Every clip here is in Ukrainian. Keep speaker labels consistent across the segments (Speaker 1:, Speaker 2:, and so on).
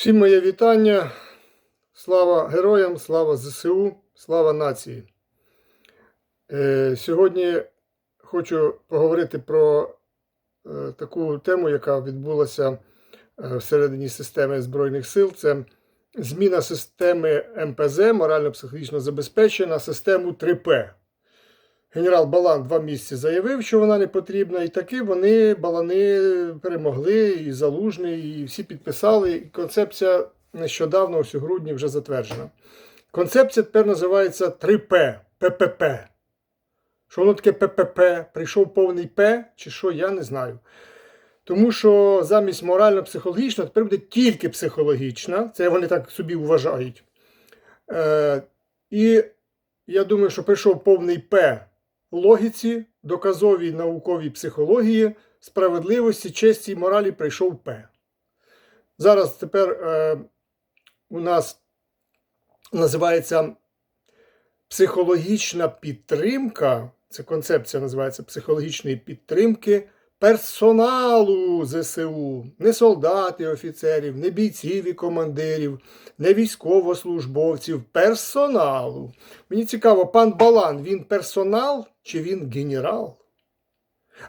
Speaker 1: Всім моє вітання. Слава героям, слава ЗСУ, слава нації. Е, сьогодні хочу поговорити про е, таку тему, яка відбулася е, всередині системи Збройних сил. Це зміна системи МПЗ, морально-психологічного забезпечення, на систему 3П. Генерал Балан два місяці заявив, що вона не потрібна, і таки вони балани перемогли, і Залужний, і всі підписали. І концепція нещодавно, ось у грудні, вже затверджена. Концепція тепер називається 3П, ППП. Що воно таке ППП? Прийшов повний П, чи що, я не знаю. Тому що замість морально-психологічна тепер буде тільки психологічна. Це вони так собі вважають. Е, і я думаю, що прийшов повний П логіці, доказовій науковій психології, справедливості, честі і моралі прийшов П. Зараз тепер е, у нас називається психологічна підтримка. Це концепція називається психологічної підтримки персоналу ЗСУ, не солдат офіцерів, не бійців і командирів, не військовослужбовців, персоналу. Мені цікаво, пан Балан, він персонал чи він генерал?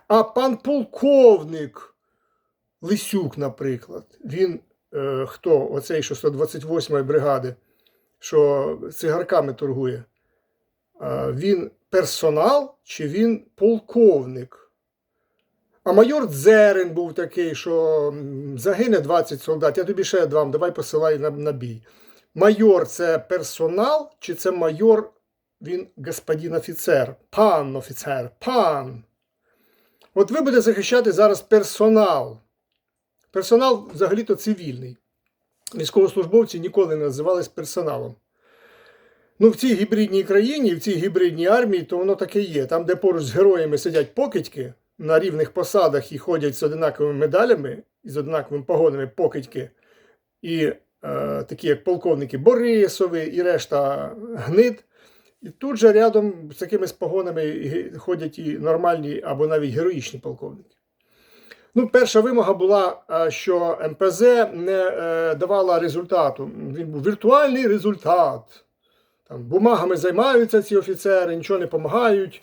Speaker 1: А пан полковник Лисюк, наприклад, він е, хто? Оцей що 128-ї бригади, що цигарками торгує. Він персонал чи він полковник? А майор Дзерин був такий, що загине 20 солдат, я тобі ще дам, давай посилай на, на бій. Майор це персонал, чи це майор, він господин офіцер, пан офіцер, пан. От ви будете захищати зараз персонал. Персонал взагалі-то цивільний. Військовослужбовці ніколи не називались персоналом. Ну, в цій гібридній країні, в цій гібридній армії, то воно таке є. Там, де поруч з героями сидять покидьки на рівних посадах і ходять з одинаковими медалями і з одинаковими погонами покидьки, і е, такі, як полковники Борисови і решта гнид. І тут же рядом з такими погонами ходять і нормальні або навіть героїчні полковники. Ну, перша вимога була, е, що МПЗ не е, давала результату. Він був віртуальний результат. Там бумагами займаються ці офіцери, нічого не допомагають.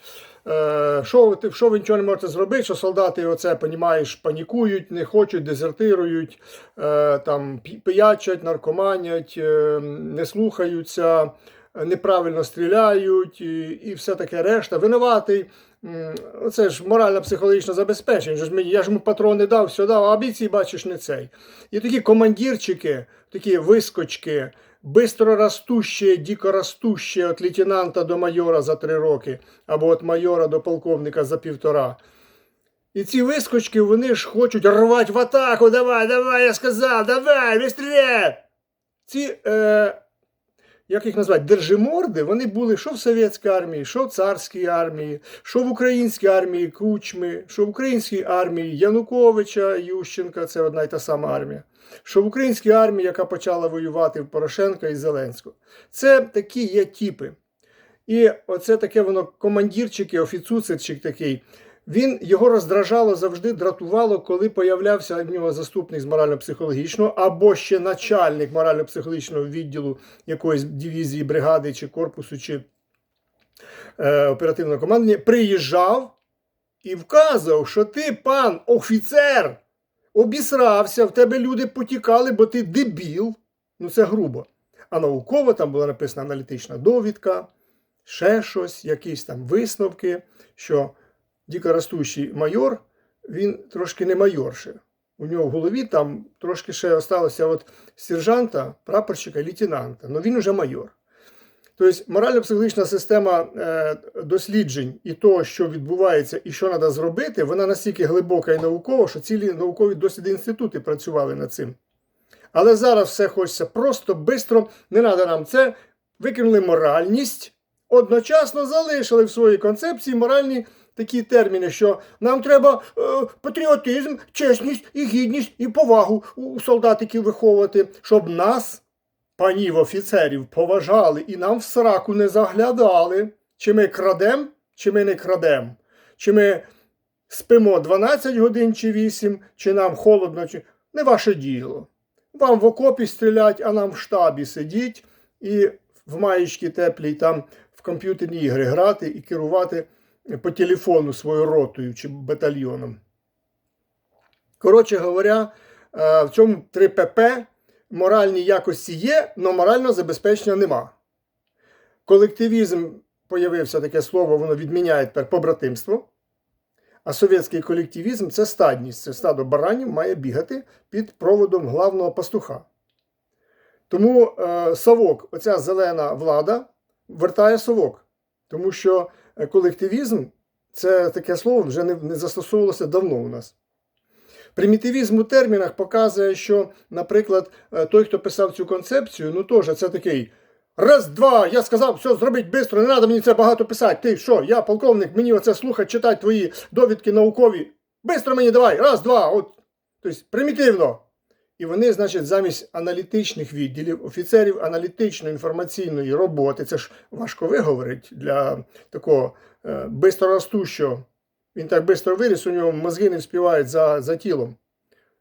Speaker 1: Е, що, що ви нічого не можете зробити, що солдати оце, понімаєш, панікують, не хочуть, дезертирують, е, там, пиячать, наркоманять, е, не слухаються, неправильно стріляють і, і все таке решта. Винуватий. м, Оце ж морально-психологічне забезпечення. Я ж йому патрони дав, все дав, а бійці, бачиш, не цей. І такі командирчики, такі вискочки, бистро растущее, дико растущее від лейтенанта до майора за три роки, або від майора до полковника за півтора. І ці вискочки, вони ж хочуть рвати в атаку. Давай, давай, я сказав, давай, вистріляй! Ці, е, як їх назвати, держиморди, вони були що в совєтській армії, що в царській армії, що в українській армії Кучми, що в українській армії Януковича, Ющенка, це одна й та сама армія. Що в українській армії, яка почала воювати в Порошенка і Зеленського. Це такі є типи. І оце таке воно командирчики, офіцуцерчик такий. Він його роздражало завжди, дратувало, коли появлявся в нього заступник з морально-психологічного або ще начальник морально-психологічного відділу якоїсь дивізії, бригади чи корпусу, чи е, оперативного командування, приїжджав і вказував, що ти, пан офіцер, обісрався, в тебе люди потікали, бо ти дебіл. Ну це грубо. А науково там була написана аналітична довідка, ще щось, якісь там висновки, що дикоростущий майор, він трошки не майорше. У нього в голові там трошки ще осталося от сержанта, прапорщика, лейтенанта. Ну він уже майор. Тобто морально-психологічна система е, досліджень і того, що відбувається і що треба зробити, вона настільки глибока і наукова, що цілі наукові досліди інститути працювали над цим. Але зараз все хочеться просто, швидко, не треба нам це. Викинули моральність, одночасно залишили в своїй концепції моральні такі терміни, що нам треба е, патріотизм, чесність і гідність і повагу у солдатиків виховувати, щоб нас, панів офіцерів, поважали і нам в сраку не заглядали. Чи ми крадем, чи ми не крадем, чи ми спимо 12 годин чи 8, чи нам холодно, чи не ваше діло. Вам в окопі стрілять, а нам в штабі сидіть і в маєчки теплій там в комп'ютерні ігри грати і керувати по телефону своєю ротою чи батальйоном. Коротше говоря, е, в цьому 3 ПП моральні якості є, але морального забезпечення нема. Колективізм появився таке слово, воно відміняє тепер побратимство. А совєтський колективізм це стадність. Це стадо баранів має бігати під проводом главного пастуха. Тому е, совок, оця зелена влада, вертає совок. Тому що колективізм це таке слово вже не, не застосовувалося давно у нас. Примітивізм у термінах показує, що, наприклад, е, той, хто писав цю концепцію, ну теж це такий. Раз, два, я сказав, все, зробіть швидко, не треба мені це багато писати. Ти що, я полковник, мені оце слухати, читати твої довідки наукові. Бистро мені давай, раз, два. От. Тобто примітивно. І вони, значить, замість аналітичних відділів, офіцерів аналітично-інформаційної роботи, це ж важко виговорити для такого е, бистроростущого. Він так швидко виріс, у нього мозги не вспівають за, за тілом.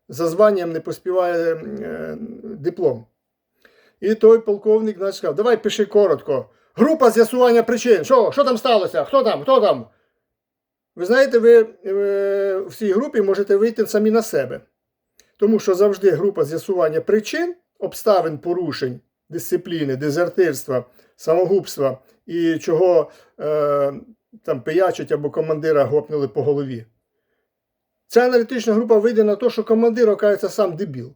Speaker 1: За званням не поспіває е, диплом. І той полковник значить, сказав, давай пиши коротко. Група з'ясування причин. Що Що там сталося? Хто там? Хто там? Ви знаєте, ви е, в цій групі можете вийти самі на себе. Тому що завжди група з'ясування причин, обставин порушень, дисципліни, дезертирства, самогубства і чого е, там пиячать або командира гопнули по голові. Ця аналітична група вийде на те, що командир, окажеться сам дебіл.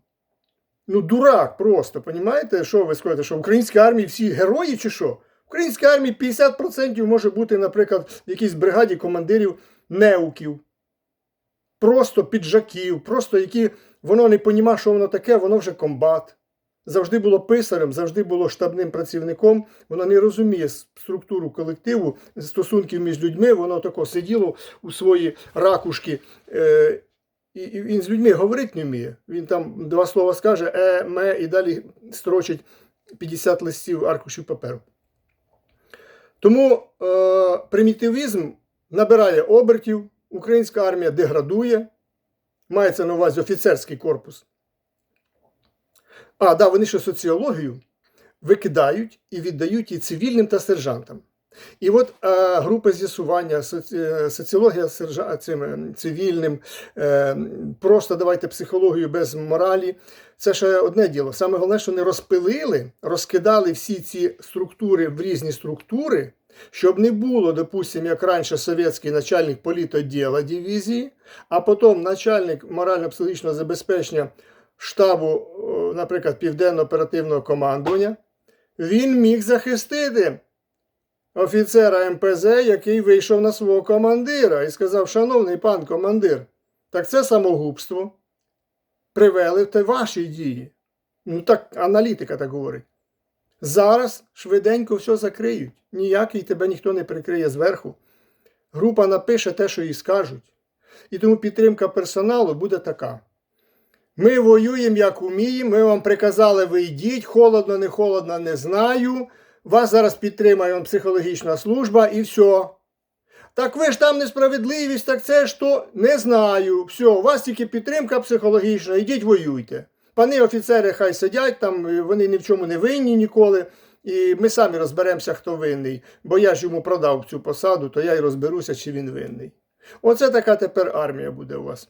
Speaker 1: Ну, дурак просто, понімаєте, що ви скажете, що в українській армії всі герої чи що? В українській армії 50% може бути, наприклад, в якійсь бригаді командирів неуків, просто піджаків, просто які воно не понімає, що воно таке, воно вже комбат. Завжди було писарем, завжди було штабним працівником, воно не розуміє структуру колективу, стосунків між людьми, воно тако сиділо у свої ракушки. Е, і, і він з людьми говорити не вміє. Він там два слова скаже, е, ме, і далі строчить 50 листів аркушів паперу. Тому е, примітивізм набирає обертів, українська армія деградує, мається на увазі офіцерський корпус. А, да, вони ще соціологію викидають і віддають її цивільним та сержантам. І от е, група з'ясування, соці, соціологія сержа, цим, е, цивільним, е, просто давайте психологію без моралі. Це ще одне діло. Саме головне, що не розпилили, розкидали всі ці структури в різні структури, щоб не було, допустимо, як раніше совєтський начальник політоділа дивізії, а потім начальник морально-психологічного забезпечення штабу, наприклад, Південно-оперативного командування, він міг захистити офіцера МПЗ, який вийшов на свого командира і сказав: Шановний пан командир, так це самогубство. Привели те ваші дії. Ну так аналітика так говорить. Зараз швиденько все закриють. Ніякий тебе ніхто не прикриє зверху. Група напише те, що їй скажуть. І тому підтримка персоналу буде така. Ми воюємо, як уміємо. Ми вам приказали, ви йдіть, холодно, не холодно, не знаю. Вас зараз підтримає психологічна служба і все. Так ви ж там несправедливість, так це ж то не знаю. Все, у вас тільки підтримка психологічна, йдіть воюйте. Пани офіцери хай сидять, там вони ні в чому не винні ніколи. І ми самі розберемося, хто винний. Бо я ж йому продав цю посаду, то я й розберуся, чи він винний. Оце така тепер армія буде у вас.